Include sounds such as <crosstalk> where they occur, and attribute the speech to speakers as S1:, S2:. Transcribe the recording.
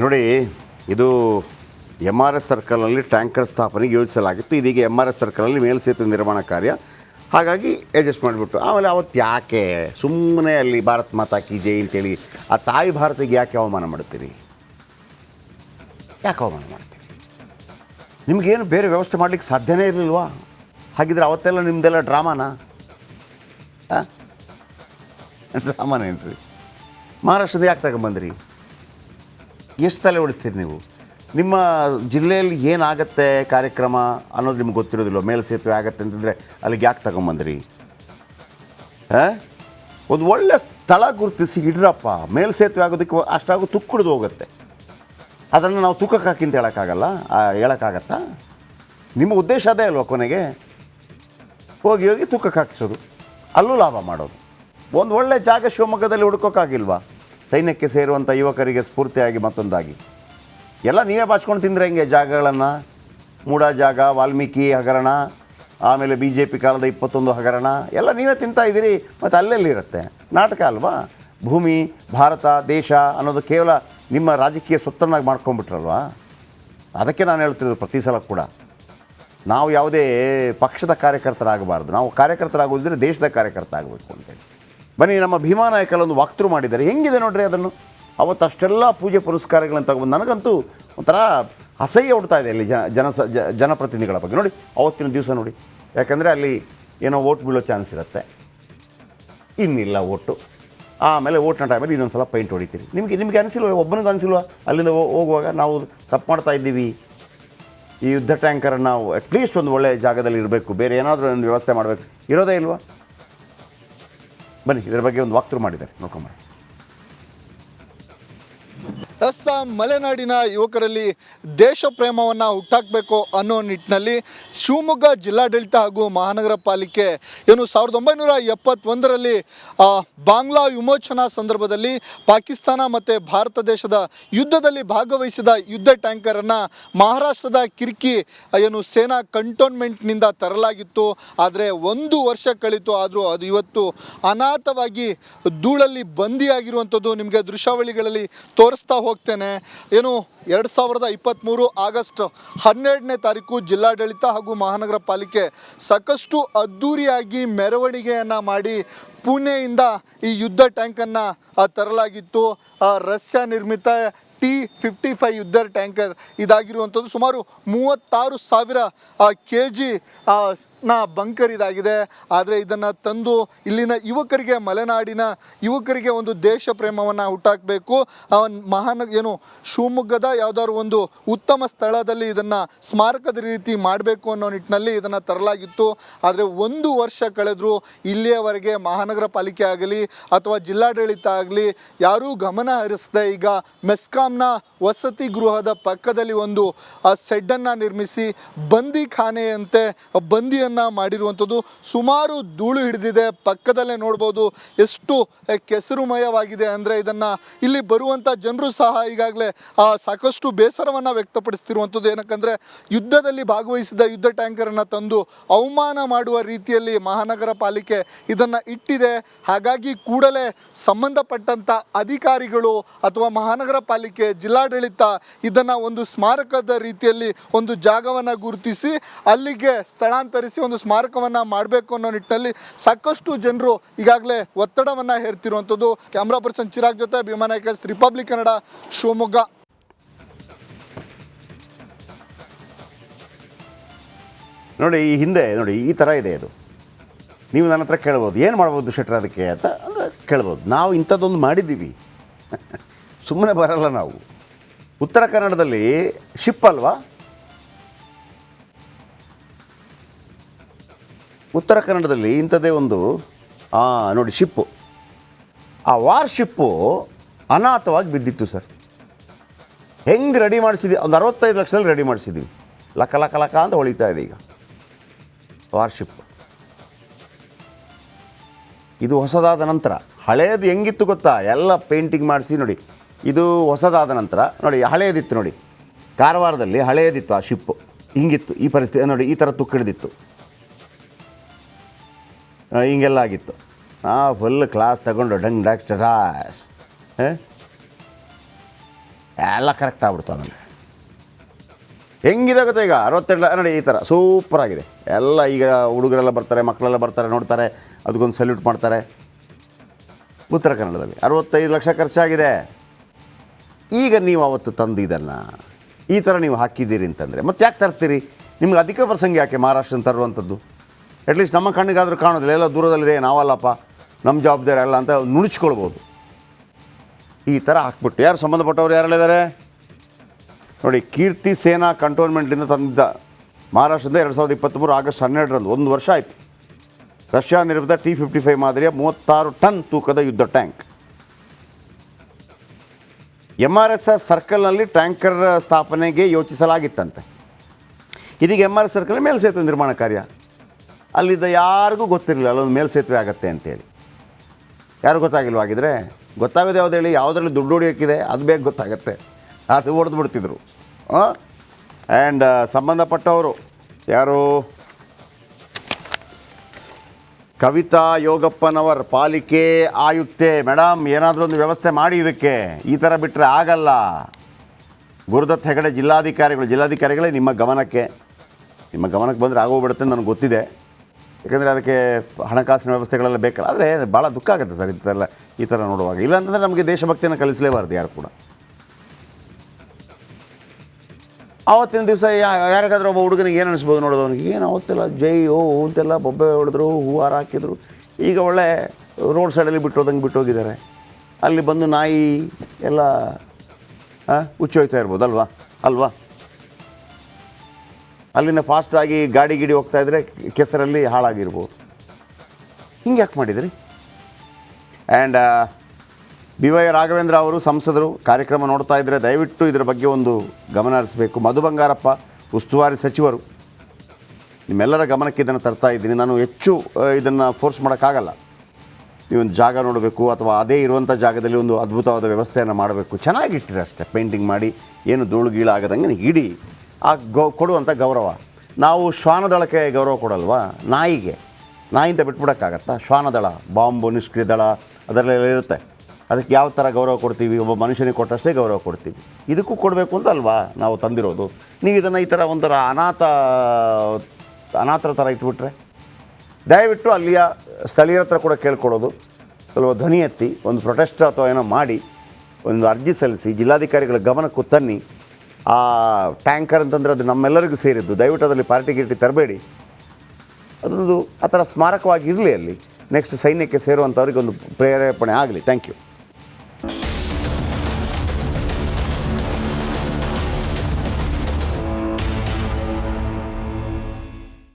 S1: ನೋಡಿ, ಇದು M R S ಸರ್ಕಲ್ನಲ್ಲಿ ಟ್ಯಾಂಕರ್ ಸ್ಥಾಪನೆಗೆ ಯೋಜಿಸಲಾಗಿತ್ತು. ಇದೀಗ ಎಂ ಆರ್ ಎಸ್ ಸರ್ಕಲಲ್ಲಿ ಮೇಲ್ಸೇತುವೆ ನಿರ್ಮಾಣ ಕಾರ್ಯ. ಹಾಗಾಗಿ ಅಡ್ಜಸ್ಟ್ ಮಾಡಿಬಿಟ್ಟು ಆಮೇಲೆ ಅವತ್ತು ಯಾಕೆ? ಸುಮ್ಮನೆ ಅಲ್ಲಿ ಭಾರತ್ ಮಾತಾ ಕಿ ಜೈ ಅಂತೇಳಿ ಆ ತಾಯಿ ಭಾರತಿಗೆ ಯಾಕೆ ಅವಮಾನ ಮಾಡ್ತೀರಿ ಯಾಕೆ ಅವಮಾನ ಮಾಡ್ತೀರಿ ನಿಮಗೇನು ಬೇರೆ ವ್ಯವಸ್ಥೆ ಮಾಡಲಿಕ್ಕೆ ಸಾಧ್ಯನೇ ಇರಲಿಲ್ವಾ? ಹಾಗಿದ್ರೆ ಅವತ್ತೆಲ್ಲ ನಿಮ್ಮದೆಲ್ಲ ಡ್ರಾಮಾನಾ? ಹಾಂ ಡ್ರಾಮಾನೇನ್ರಿ ಮಹಾರಾಷ್ಟ್ರದ ಯಾಕೆ ತಗೊಂಬಂದ್ರಿ? ಎಷ್ಟು ತಲೆ ಓಡಿಸ್ತೀರಿ ನೀವು? ನಿಮ್ಮ ಜಿಲ್ಲೆಯಲ್ಲಿ ಏನಾಗತ್ತೆ ಕಾರ್ಯಕ್ರಮ ಅನ್ನೋದು ನಿಮ್ಗೆ ಗೊತ್ತಿರೋದಿಲ್ಲ. ಮೇಲೆ ಸೇತುವೆ ಆಗತ್ತೆ ಅಂತಂದರೆ ಅಲ್ಲಿಗೆ ಯಾಕೆ ತಗೊಂಬಂದ್ರಿ? ಹಾಂ? ಒಂದು ಒಳ್ಳೆ ಸ್ಥಳ ಗುರುತಿಸಿ ಇಡ್ರಪ್ಪ. ಮೇಲ್ ಸೇತುವೆ ಆಗೋದಕ್ಕೆ ಅಷ್ಟಾಗೋ ತುಕ್ಕುಡ್ದು ಹೋಗುತ್ತೆ. ಅದನ್ನು ನಾವು ತೂಕಕ್ಕೆ ಹಾಕಿಂತ ಹೇಳೋಕ್ಕಾಗಲ್ಲ? ಹೇಳೋಕ್ಕಾಗತ್ತಾ? ನಿಮ್ಮ ಉದ್ದೇಶ ಅದೇ ಅಲ್ವಾ ಕೊನೆಗೆ? ಹೋಗಿ ಹೋಗಿ ತೂಕಕ್ಕೆ ಹಾಕಿಸೋದು. ಅಲ್ಲೂ ಲಾಭ ಮಾಡೋದು. ಒಂದು ಒಳ್ಳೆ ಜಾಗ ಶಿವಮೊಗ್ಗದಲ್ಲಿ ಹುಡ್ಕೋಕ್ಕಾಗಿಲ್ವಾ? ಸೈನ್ಯಕ್ಕೆ ಸೇರುವಂಥ ಯುವಕರಿಗೆ ಸ್ಫೂರ್ತಿಯಾಗಿ ಮತ್ತೊಂದಾಗಿ. ಎಲ್ಲ ನೀವೇ ಬಾಚ್ಕೊಂಡು ತಿಂದ್ರೆ ಹೆಂಗೆ ಜಾಗಗಳನ್ನು? ಮೂಡ ಜಾಗ, ವಾಲ್ಮೀಕಿ ಹಗರಣ, ಆಮೇಲೆ ಬಿ ಜೆ ಪಿ ಕಾಲದ ಇಪ್ಪತ್ತೊಂದು ಹಗರಣ, ಎಲ್ಲ ನೀವೇ ತಿಂತಾ ಇದ್ದೀರಿ, ಮತ್ತು ಅಲ್ಲೆಲ್ಲಿರುತ್ತೆ? ನಾಟಕ ಅಲ್ವಾ? ಭೂಮಿ, ಭಾರತ, ದೇಶ ಅನ್ನೋದು ಕೇವಲ ನಿಮ್ಮ ರಾಜಕೀಯ ಸೊತ್ತನ್ನಾಗಿ ಮಾಡ್ಕೊಂಡ್ಬಿಟ್ರಲ್ವಾ? ಅದಕ್ಕೆ ನಾನು ಹೇಳ್ತಿರೋದು ಪ್ರತಿ ಸಲ ಕೂಡ. ನಾವು ಯಾವುದೇ ಪಕ್ಷದ ಕಾರ್ಯಕರ್ತರಾಗಬಾರ್ದು. ನಾವು ಕಾರ್ಯಕರ್ತರಾಗೋದಿದ್ರೆ ದೇಶದ ಕಾರ್ಯಕರ್ತ ಆಗಬೇಕು ಅಂತೇಳಿ. ಬನ್ನಿ, ನಮ್ಮ ಭೀಮಾ ನಾಯಕಲ್ಲಿ ಒಂದು ವಾಕ್ತೃ ಮಾಡಿದ್ದಾರೆ. ಹೆಂಗಿದೆ ನೋಡ್ರಿ ಅದನ್ನು? ಅವತ್ತು ಅಷ್ಟೆಲ್ಲ ಪೂಜೆ ಪುರಸ್ಕಾರಗಳನ್ನು ತಗೊಂಡು ನನಗಂತೂ ಒಂಥರ ಅಸಹ್ಯ ಉಡ್ತಾ ಇದೆ ಅಲ್ಲಿ ಜನ ಜನಪ್ರತಿನಿಧಿಗಳ ಬಗ್ಗೆ. ನೋಡಿ, ಅವತ್ತಿನ ದಿವಸ ನೋಡಿ. ಯಾಕಂದರೆ ಅಲ್ಲಿ ಏನೋ ಓಟ್ ಬೀಳೋ ಚಾನ್ಸ್ ಇರುತ್ತೆ. ಇನ್ನಿಲ್ಲ ಓಟು ಆಮೇಲೆ ಓಟ್ನ ಟೈಮಲ್ಲಿ ಇನ್ನೊಂದು ಸಲ ಪೈಂಟ್ ಹೊಡಿತೀರಿ. ನಿಮಗೆ ನಿಮಗೆ ಅನಿಸಿಲ್ವ? ಒಬ್ಬನಿಗೆ ಅನಿಸಿಲ್ವ? ಅಲ್ಲಿಂದ ಹೋಗುವಾಗ ನಾವು ತಪ್ಪು ಮಾಡ್ತಾ ಇದ್ದೀವಿ. ಈ ಯುದ್ಧ ಟ್ಯಾಂಕರನ್ನು ನಾವು ಅಟ್ಲೀಸ್ಟ್ ಒಂದು ಒಳ್ಳೆಯ ಜಾಗದಲ್ಲಿ ಇರಬೇಕು. ಬೇರೆ ಏನಾದರೂ ಒಂದು ವ್ಯವಸ್ಥೆ ಮಾಡಬೇಕು. ಇರೋದೇ ಇಲ್ವಾ? ಬನ್ನಿ ಇದರ ಬಗ್ಗೆ ಒಂದು ವಾಕ್ತೃ ಮಾಡಿದ್ದಾರೆ. ನೋಡ್ಕೊಂಬ
S2: ಆ ಮಲೆನಾಡಿನ ಯುವಕರಲ್ಲಿ ದೇಶ ಪ್ರೇಮವನ್ನು ಹುಟ್ಟಾಕಬೇಕು ಅನ್ನೋ ನಿಟ್ಟಿನಲ್ಲಿ ಶಿವಮೊಗ್ಗ ಜಿಲ್ಲಾಡಳಿತ ಹಾಗೂ ಮಹಾನಗರ ಪಾಲಿಕೆ ಏನು ಸಾವಿರದ ಒಂಬೈನೂರ ಎಪ್ಪತ್ತೊಂದರಲ್ಲಿ ಬಾಂಗ್ಲಾ ವಿಮೋಚನಾ ಸಂದರ್ಭದಲ್ಲಿ ಪಾಕಿಸ್ತಾನ ಮತ್ತು ಭಾರತ ದೇಶದ ಯುದ್ಧದಲ್ಲಿ ಭಾಗವಹಿಸಿದ ಯುದ್ಧ ಟ್ಯಾಂಕರನ್ನು ಮಹಾರಾಷ್ಟ್ರದ ಕಿರ್ಕಿ ಏನು ಸೇನಾ ಕಂಟೋನ್ಮೆಂಟ್ನಿಂದ ತರಲಾಗಿತ್ತು. ಆದರೆ ಒಂದು ವರ್ಷ ಕಳೀತು, ಆದರೂ ಅದು ಇವತ್ತು ಅನಾಥವಾಗಿ ಧೂಳಲ್ಲಿ ಬಂದಿಯಾಗಿರುವಂಥದ್ದು ನಿಮಗೆ ದೃಶ್ಯಾವಳಿಗಳಲ್ಲಿ ತೋರಿಸ್ತಾ ಹೋಗ್ತೇನೆ. ಏನು, ಎರಡು ಸಾವಿರದ ಇಪ್ಪತ್ತ್ಮೂರು ಆಗಸ್ಟ್ ಹನ್ನೆರಡನೇ ತಾರೀಕು ಜಿಲ್ಲಾಡಳಿತ ಹಾಗೂ ಮಹಾನಗರ ಪಾಲಿಕೆ ಸಾಕಷ್ಟು ಅದ್ಧೂರಿಯಾಗಿ ಮೆರವಣಿಗೆಯನ್ನು ಮಾಡಿ ಪುಣೆಯಿಂದ ಈ ಯುದ್ಧ ಟ್ಯಾಂಕನ್ನು ತರಲಾಗಿತ್ತು. ರಷ್ಯಾ ನಿರ್ಮಿತ ಟಿ ಫಿಫ್ಟಿ ಫೈವ್ ಯುದ್ಧ ಟ್ಯಾಂಕರ್ ಇದಾಗಿರುವಂಥದ್ದು ಸುಮಾರು ಮೂವತ್ತಾರು ಸಾವಿರ ಕೆ ಜಿ ನ ಬಂಕರ್ ಇದಾಗಿದೆ ಆದರೆ ಇದನ್ನು ತಂದು ಇಲ್ಲಿನ ಯುವಕರಿಗೆ, ಮಲೆನಾಡಿನ ಯುವಕರಿಗೆ ಒಂದು ದೇಶ ಪ್ರೇಮವನ್ನು ಹುಟ್ಟಾಕಬೇಕು. ಮಹಾನ ಏನು ಶಿವಮೊಗ್ಗದ ಯಾವುದಾದ್ರು ಒಂದು ಉತ್ತಮ ಸ್ಥಳದಲ್ಲಿ ಇದನ್ನು ಸ್ಮಾರಕದ ರೀತಿ ಮಾಡಬೇಕು ಅನ್ನೋ ನಿಟ್ಟಿನಲ್ಲಿ ಇದನ್ನು ತರಲಾಗಿತ್ತು. ಆದರೆ ಒಂದು ವರ್ಷ ಕಳೆದರೂ ಇಲ್ಲಿಯವರೆಗೆ ಮಹಾನಗರ ಪಾಲಿಕೆ ಆಗಲಿ ಅಥವಾ ಜಿಲ್ಲಾಡಳಿತ ಆಗಲಿ ಯಾರೂ ಗಮನ ಹರಿಸದೆ ಈಗ ಮೆಸ್ಕಾಂನ ವಸತಿ ಗೃಹದ ಪಕ್ಕದಲ್ಲಿ ಒಂದು ಸೆಡ್ಡನ್ನು ನಿರ್ಮಿಸಿ ಬಂದಿ ಖಾನೆಯಂತೆ ಬಂದಿಯನ್ನು ಮಾಡಿರುವಂಥದ್ದು ಸುಮಾರು ಧೂಳು ಹಿಡಿದಿದೆ. ಪಕ್ಕದಲ್ಲೇ ನೋಡ್ಬೋದು ಎಷ್ಟು ಕೆಸರುಮಯವಾಗಿದೆ ಅಂದರೆ ಇದನ್ನು ಇಲ್ಲಿ ಬರುವಂಥ ಜನರು ಸಹ ಈಗಾಗಲೇ ಸಾಕಷ್ಟು ಬೇಸರವನ್ನು ವ್ಯಕ್ತಪಡಿಸ್ತಿರುವಂಥದ್ದು. ಏನಕ್ಕಂದರೆ ಯುದ್ಧದಲ್ಲಿ ಭಾಗವಹಿಸಿದ ಯುದ್ಧ ಟ್ಯಾಂಕರನ್ನು ತಂದು ಅವಮಾನ ಮಾಡುವ ರೀತಿಯಲ್ಲಿ ಮಹಾನಗರ ಪಾಲಿಕೆ ಇದನ್ನು ಇಟ್ಟಿದೆ. ಹಾಗಾಗಿ ಕೂಡಲೇ ಸಂಬಂಧಪಟ್ಟಂಥ ಅಧಿಕಾರಿಗಳು ಅಥವಾ ಮಹಾನಗರ ಪಾಲಿಕೆ ಜಿಲ್ಲಾಡಳಿತ ಇದನ್ನು ಒಂದು ಸ್ಮಾರಕದ ರೀತಿಯಲ್ಲಿ ಒಂದು ಜಾಗವನ್ನು ಗುರುತಿಸಿ ಅಲ್ಲಿಗೆ ಸ್ಥಳಾಂತರಿಸಿ ಒಂದು ಸ್ಮಾರಕವನ್ನು ಮಾಡಬೇಕು ಅನ್ನೋ ನಿಟ್ಟಲ್ಲಿ ಸಾಕಷ್ಟು ಜನರು ಈಗಾಗಲೇ ಒತ್ತಡವನ್ನು ಹೇರ್ತಿರುವಂಥದ್ದು. ಕ್ಯಾಮ್ರಾ ಪರ್ಸನ್ ಚಿರಾಗ್ ಜೊತೆ ಭೀಮಾನಾಯಕಸ್ ರಿಪಬ್ಲಿಕ್ ಕನ್ನಡ ಶಿವಮೊಗ್ಗ.
S1: ನೋಡಿ, ಈ ಹಿಂದೆ, ನೋಡಿ, ಈ ಥರ ಇದೆ ಅದು. ನೀವು ನನ್ನ ಹತ್ರ ಕೇಳ್ಬೋದು, ಏನು ಮಾಡ್ಬೋದು ಶೆಟ್ರ್ ಅದಕ್ಕೆ ಅಂತ ಅಂದ್ರೆ ಕೇಳ್ಬೋದು. ನಾವು ಇಂಥದ್ದೊಂದು ಮಾಡಿದ್ದೀವಿ. <laughs> ಸುಮ್ಮನೆ ಬರಲ್ಲ ನಾವು. ಉತ್ತರ ಕನ್ನಡದಲ್ಲಿ ಶಿಪ್ ಅಲ್ವಾ? ಉತ್ತರ ಕನ್ನಡದಲ್ಲಿ ಇಂಥದ್ದೇ ಒಂದು ನೋಡಿ, ಶಿಪ್ಪು. ಆ ವಾರ್ ಶಿಪ್ಪು ಅನಾಥವಾಗಿ ಬಿದ್ದಿತ್ತು ಸರ್. ಹೆಂಗೆ ರೆಡಿ ಮಾಡಿಸಿದ್ವಿ ಒಂದು ಅರವತ್ತೈದು ಲಕ್ಷದಲ್ಲಿ ರೆಡಿ ಮಾಡಿಸಿದ್ವಿ ಲಕ ಲಕ ಲಕ ಅಂತ ಹೊಳಿತಾ ಇದೆ ಈಗ. ವಾರ್ಶಿಪ್ ಇದು ಹೊಸದಾದ ನಂತರ ಹಳೆಯದು ಹೆಂಗಿತ್ತು ಗೊತ್ತಾ? ಎಲ್ಲ ಪೇಂಟಿಂಗ್ ಮಾಡಿಸಿ ನೋಡಿ. ಇದು ಹೊಸದಾದ ನಂತರ, ನೋಡಿ ಹಳೆಯದಿತ್ತು ನೋಡಿ. ಕಾರವಾರದಲ್ಲಿ ಹಳೆಯದಿತ್ತು ಆ ಶಿಪ್ಪು. ಹಿಂಗಿತ್ತು ಈ ಪರಿಸ್ಥಿತಿ, ನೋಡಿ, ಈ ಥರ ತುಕ್ಕಿಡ್ದಿತ್ತು. ಹಿಂಗೆಲ್ಲ ಆಗಿತ್ತು. ಹಾಂ ಫುಲ್ ಕ್ಲಾಸ್ ತಗೊಂಡು ಡಂಗ್ ಡಾಕ್ಟರ್ ಚಟಾಸ್ ಎಲ್ಲ ಕರೆಕ್ಟ್ ಆಗ್ಬಿಡ್ತು ನನಗೆ ಹೆಂಗಿದೆ ಗೊತ್ತಾ ಈಗ? ಅರವತ್ತೆರಡು ನೋಡಿ ಈ ಥರ ಸೂಪರಾಗಿದೆ ಎಲ್ಲ ಈಗ ಹುಡುಗರೆಲ್ಲ ಬರ್ತಾರೆ, ಮಕ್ಕಳೆಲ್ಲ ಬರ್ತಾರೆ, ನೋಡ್ತಾರೆ, ಅದಕ್ಕೊಂದು ಸಲ್ಯೂಟ್ ಮಾಡ್ತಾರೆ. ಉತ್ತರ ಕನ್ನಡದಲ್ಲಿ ಅರವತ್ತೈದು ಲಕ್ಷ ಖರ್ಚಾಗಿದೆ. ಈಗ ನೀವು ಅವತ್ತು ತಂದು ಇದನ್ನು, ಈ ಥರ ನೀವು ಹಾಕಿದ್ದೀರಿ ಅಂತಂದರೆ ಮತ್ತೆ ಯಾಕೆ ತರ್ತೀರಿ? ನಿಮ್ಗೆ ಅಧಿಕ ಪ್ರಸಂಗ ಯಾಕೆ ಮಹಾರಾಷ್ಟ್ರನ ತರುವಂಥದ್ದು? ಅಟ್ಲೀಸ್ಟ್ ನಮ್ಮ ಕಣ್ಣಿಗಾದರೂ ಕಾಣೋದಿಲ್ಲ. ಎಲ್ಲ ದೂರದಲ್ಲಿದೆ, ನಾವಲ್ಲಪ್ಪ, ನಮ್ಮ ಜವಾಬ್ದಾರಿ ಅಲ್ಲ ಅಂತ ನುಣುಚ್ಕೊಳ್ಬೋದು. ಈ ಥರ ಹಾಕ್ಬಿಟ್ಟು. ಯಾರು ಸಂಬಂಧಪಟ್ಟವ್ರು ಯಾರಲ್ಲಿದ್ದಾರೆ? ನೋಡಿ, ಕೀರ್ತಿ ಸೇನಾ ಕಂಟೋನ್ಮೆಂಟ್ಲಿಂದ ತಂದಿದ್ದ ಮಹಾರಾಷ್ಟ್ರದಿಂದ ಎರಡು ಸಾವಿರದ ಇಪ್ಪತ್ತ್ಮೂರು ಆಗಸ್ಟ್ ಹನ್ನೆರಡರಂದು, ಒಂದು ವರ್ಷ ಆಯಿತು. ರಷ್ಯಾ ನಿರ್ಮಿತ ಟಿ ಫಿಫ್ಟಿ ಫೈವ್ ಮಾದರಿಯ ಮೂವತ್ತಾರು ಟನ್ ತೂಕದ ಯುದ್ಧ ಟ್ಯಾಂಕ್. ಎಂ ಆರ್ ಎಸ್ ಸರ್ಕಲ್ನಲ್ಲಿ ಟ್ಯಾಂಕರ್ ಸ್ಥಾಪನೆಗೆ ಯೋಚಿಸಲಾಗಿತ್ತಂತೆ. ಇದೀಗ ಎಂ ಆರ್ ಎಸ್ ಸರ್ಕಲ್ ಮೇಲ್ಸೇತುವೆ ನಿರ್ಮಾಣ ಕಾರ್ಯ. ಅಲ್ಲಿದ್ದ ಯಾರಿಗೂ ಗೊತ್ತಿರಲಿಲ್ಲ, ಅಲ್ಲೊಂದು ಮೇಲ್ಸೇತುವೆ ಆಗುತ್ತೆ ಅಂತೇಳಿ. ಯಾರು ಗೊತ್ತಾಗಿಲ್ವಾಗಿದ್ರೆ ಗೊತ್ತಾಗೋದು ಯಾವ್ದು ಹೇಳಿ? ಯಾವುದ್ರಲ್ಲಿ ದುಡ್ಡು ಹೊಡಿಯೋಕ್ಕಿದೆ ಅದು ಬೇಗ ಗೊತ್ತಾಗುತ್ತೆ. ಅದು ಹೊಡೆದು ಬಿಡ್ತಿದ್ರು. ಆ್ಯಂಡ್ ಸಂಬಂಧಪಟ್ಟವರು ಯಾರು? ಕವಿತಾ ಯೋಗಪ್ಪನವರ್ ಪಾಲಿಕೆ ಆಯುಕ್ತೆ. ಮೇಡಮ್ ಏನಾದರೂ ಒಂದು ವ್ಯವಸ್ಥೆ ಮಾಡಿ ಇದಕ್ಕೆ. ಈ ಥರ ಬಿಟ್ಟರೆ ಆಗಲ್ಲ. ಗುರುದತ್ ಹೆಗಡೆ ಜಿಲ್ಲಾಧಿಕಾರಿಗಳು, ಜಿಲ್ಲಾಧಿಕಾರಿಗಳೇ ನಿಮ್ಮ ಗಮನಕ್ಕೆ. ನಿಮ್ಮ ಗಮನಕ್ಕೆ ಬಂದರೆ ಆಗೋಗ್ಬಿಡುತ್ತೆ ನನಗೆ ಗೊತ್ತಿದೆ. ಯಾಕಂದರೆ ಅದಕ್ಕೆ ಹಣಕಾಸಿನ ವ್ಯವಸ್ಥೆಗಳೆಲ್ಲ ಬೇಕಲ್ಲ. ಆದರೆ ಭಾಳ ದುಃಖ ಆಗುತ್ತೆ ಸರ್ ಇದೆಲ್ಲ ಈ ಥರ ನೋಡುವಾಗ. ಇಲ್ಲಾಂತಂದರೆ ನಮಗೆ ದೇಶಭಕ್ತಿಯನ್ನು ಕಲಿಸಲೇಬಾರ್ದು ಯಾರು ಕೂಡ. ಆವತ್ತಿನ ದಿವಸ ಯಾರಿಗಾದ್ರೂ ಒಬ್ಬ ಹುಡುಗನಿಗೆ ಏನು ಅನಿಸ್ಬೋದು ನೋಡೋದು ಅವನಿಗೆ? ಏನು ಅವತ್ತೆಲ್ಲ ಜೈ ಓ ಅಂತೆಲ್ಲ ಬೊಬ್ಬೆ ಹೊಡೆದ್ರು ಹೂವಾರ ಹಾಕಿದ್ರು. ಈಗ ಒಳ್ಳೆ ರೋಡ್ ಸೈಡಲ್ಲಿ ಬಿಟ್ಟು ಬಿಟ್ಟೋಗಿದ್ದಾರೆ ಅಲ್ಲಿ ಬಂದು ನಾಯಿ ಎಲ್ಲ ಆ, ಉಚ್ಚಿ ಹೋಗ್ತಾ ಇರ್ಬೋದು ಅಲ್ವಾ? ಅಲ್ವಾ? ಅಲ್ಲಿಂದ ಫಾಸ್ಟಾಗಿ ಗಾಡಿ ಗಿಡಿ ಹೋಗ್ತಾ ಇದ್ರೆ ಕೆಸರಲ್ಲಿ ಹಾಳಾಗಿರ್ಬೋದು. ಹಿಂಗೆ ಯಾಕೆ ಮಾಡಿದ್ರಿ? ಆ್ಯಂಡ್ ಬಿ ವೈ ರಾಘವೇಂದ್ರ ಅವರು ಸಂಸದರು ಕಾರ್ಯಕ್ರಮ ನೋಡ್ತಾ ಇದ್ದರೆ ದಯವಿಟ್ಟು ಇದರ ಬಗ್ಗೆ ಒಂದು ಗಮನ ಹರಿಸಬೇಕು. ಮಧು ಬಂಗಾರಪ್ಪ ಉಸ್ತುವಾರಿ ಸಚಿವರು. ನಿಮ್ಮೆಲ್ಲರ ಗಮನಕ್ಕೆ ಇದನ್ನು ತರ್ತಾ ಇದ್ದೀನಿ. ನಾನು ಹೆಚ್ಚು ಇದನ್ನು ಫೋರ್ಸ್ ಮಾಡೋಕ್ಕಾಗಲ್ಲ. ನೀವೊಂದು ಜಾಗ ನೋಡಬೇಕು ಅಥವಾ ಅದೇ ಇರುವಂಥ ಜಾಗದಲ್ಲಿ ಒಂದು ಅದ್ಭುತವಾದ ವ್ಯವಸ್ಥೆಯನ್ನು ಮಾಡಬೇಕು. ಚೆನ್ನಾಗಿಟ್ಟಿರಿ ಅಷ್ಟೇ. ಪೇಂಟಿಂಗ್ ಮಾಡಿ, ಏನು ಧೂಳು ಗೀಳು ಆಗದಂಗೆ ಇಡೀ. ಆ ಗೌ ಕೊಡುವಂಥ ಗೌರವ. ನಾವು ಶ್ವಾನದಳಕ್ಕೆ ಗೌರವ ಕೊಡಲ್ವಾ? ನಾಯಿಗೆ. ನಾಯಿಂದ ಬಿಟ್ಬಿಡೋಕ್ಕಾಗತ್ತಾ? ಶ್ವಾನದಳ, ಬಾಂಬು, ನಿಷ್ಕ್ರಿಯ ದಳ, ಅದರಲ್ಲೆಲ್ಲ ಇರುತ್ತೆ. ಅದಕ್ಕೆ ಯಾವ ಥರ ಗೌರವ ಕೊಡ್ತೀವಿ? ಒಬ್ಬ ಮನುಷ್ಯನಿಗೆ ಕೊಟ್ಟಷ್ಟೇ ಗೌರವ ಕೊಡ್ತೀವಿ. ಇದಕ್ಕೂ ಕೊಡಬೇಕು ಅಂತ ಅಲ್ವಾ ನಾವು ತಂದಿರೋದು? ನೀವು ಇದನ್ನು ಈ ಥರ ಒಂಥರ ಅನಾಥ, ಅನಾಥರ ಥರ ಇಟ್ಬಿಟ್ರೆ? ದಯವಿಟ್ಟು ಅಲ್ಲಿಯ ಸ್ಥಳೀಯರ ಹತ್ರ ಕೂಡ ಕೇಳ್ಕೊಡೋದು ಸ್ವಲ್ಪ ಧ್ವನಿ ಎತ್ತಿ, ಒಂದು ಪ್ರೊಟೆಸ್ಟ್ ಅಥವಾ ಏನೋ ಮಾಡಿ, ಒಂದು ಅರ್ಜಿ ಸಲ್ಲಿಸಿ, ಜಿಲ್ಲಾಧಿಕಾರಿಗಳ ಗಮನಕ್ಕೂ ತನ್ನಿ. ಆ ಟ್ಯಾಂಕರ್ ಅಂತಂದರೆ ಅದು ನಮ್ಮೆಲ್ಲರಿಗೂ ಸೇರಿದ್ದು. ದಯವಿಟ್ಟು ಅದರಲ್ಲಿ ಪಾರ್ಟಿ ಗಿರ್ಟಿ ತರಬೇಡಿ. ಅದೊಂದು ಆ ಥರ ಸ್ಮಾರಕವಾಗಿ ಇರಲಿ ಅಲ್ಲಿ. ನೆಕ್ಸ್ಟ್ ಸೈನ್ಯಕ್ಕೆ ಸೇರುವಂಥವ್ರಿಗೆ ಒಂದು ಪ್ರೇರೇಪಣೆ ಆಗಲಿ. Thank you